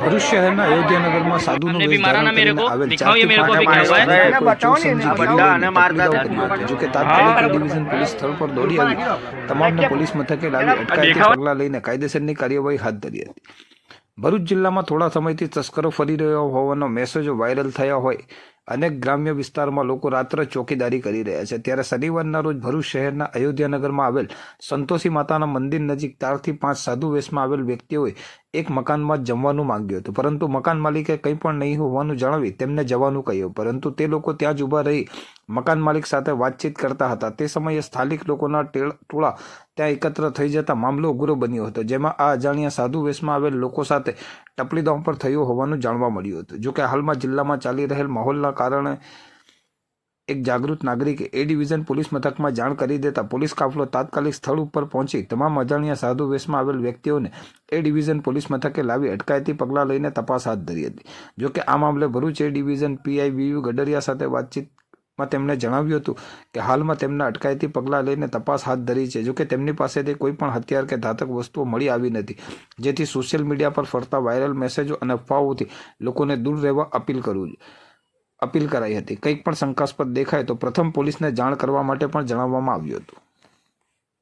ભરૂચ શહેરના અયોધ્યાનગરમાં સાધુનો વેશ આવેલ ચારથી પાંચ ડિવિઝન પોલીસ સ્થળ પર દોડી આવી. તમામને પોલીસ મથકે લાવી. અટકાયતી પગલાં લઈને કાયદેસરની કાર્યવાહી હાથ ધરી હતી. ભરૂચ જિલ્લામાં થોડા સમયથી તસ્કરો ફરી રહ્યો હોવાનો મેસેજો વાયરલ થયા હોય. અનેક ગ્રામ્ય વિસ્તારમાં લોકો રાત્રે ચોકીદારી કરી રહ્યા છે. ત્યારે શનિવારના રોજ ભરૂચ શહેરના અયોધ્યાનગરમાં આવેલ સંતોષી માતાના મંદિર નજીક ચારથી પાંચ સાધુ વેશમાં આવેલ વ્યક્તિઓએ એક મકાનમાં જમવાનું માંગ્યું હતું. પરંતુ મકાન માલિકે કંઈ પણ નહીં હોવાનું જણાવી તેમને જવાનું કહ્યું. પરંતુ તે લોકો ત્યાં જ ઊભા રહી મકાન માલિક સાથે વાતચીત કરતા હતા. તે સમયે સ્થાનિક લોકોના ટેળ- ત્યાં એકત્ર થઈ જતા મામલો ઉગ્ર બન્યો હતો, જેમાં આ અજાણ્યા સાધુ વેશમાં આવેલ લોકો સાથે ટપલી દાવ પર થયું હોવાનું જાણવા મળ્યું હતું. જોકે હાલમાં જિલ્લામાં ચાલી રહેલ માહોલના કારણે એક જાગૃત નાગરિકે એ ડિવિઝન પોલીસ મથકમાં જાણ કરી દેતા પોલીસ કાફલો તાત્કાલિક સ્થળ ઉપર પહોંચી તમામ અજાણ્યા સાધુ વેશમાં આવેલ વ્યક્તિઓને એ ડિવિઝન પોલીસ મથકે લાવી અટકાયતી પગલાં લઈને તપાસ હાથ ધરી હતી. જોકે આ મામલે Bharuch A division PI V U Gadariya સાથે વાતચીતમાં તેમણે જણાવ્યું હતું કે હાલમાં તેમના અટકાયતી પગલાં લઈને તપાસ હાથ ધરી છે. જોકે તેમની પાસેથી કોઈ પણ હથિયાર કે ઘાતક વસ્તુઓ મળી આવી નથી. જેથી સોશિયલ મીડિયા પર ફરતા વાયરલ મેસેજો અને અફવાઓથી લોકોને દૂર રહેવા અપીલ કરવું અપીલ કરાઈ હતી. કંઈક પણ શંકાસ્પદ દેખાય તો પ્રથમ પોલીસને જાણ કરવા માટે પણ જણાવવામાં આવ્યું હતું.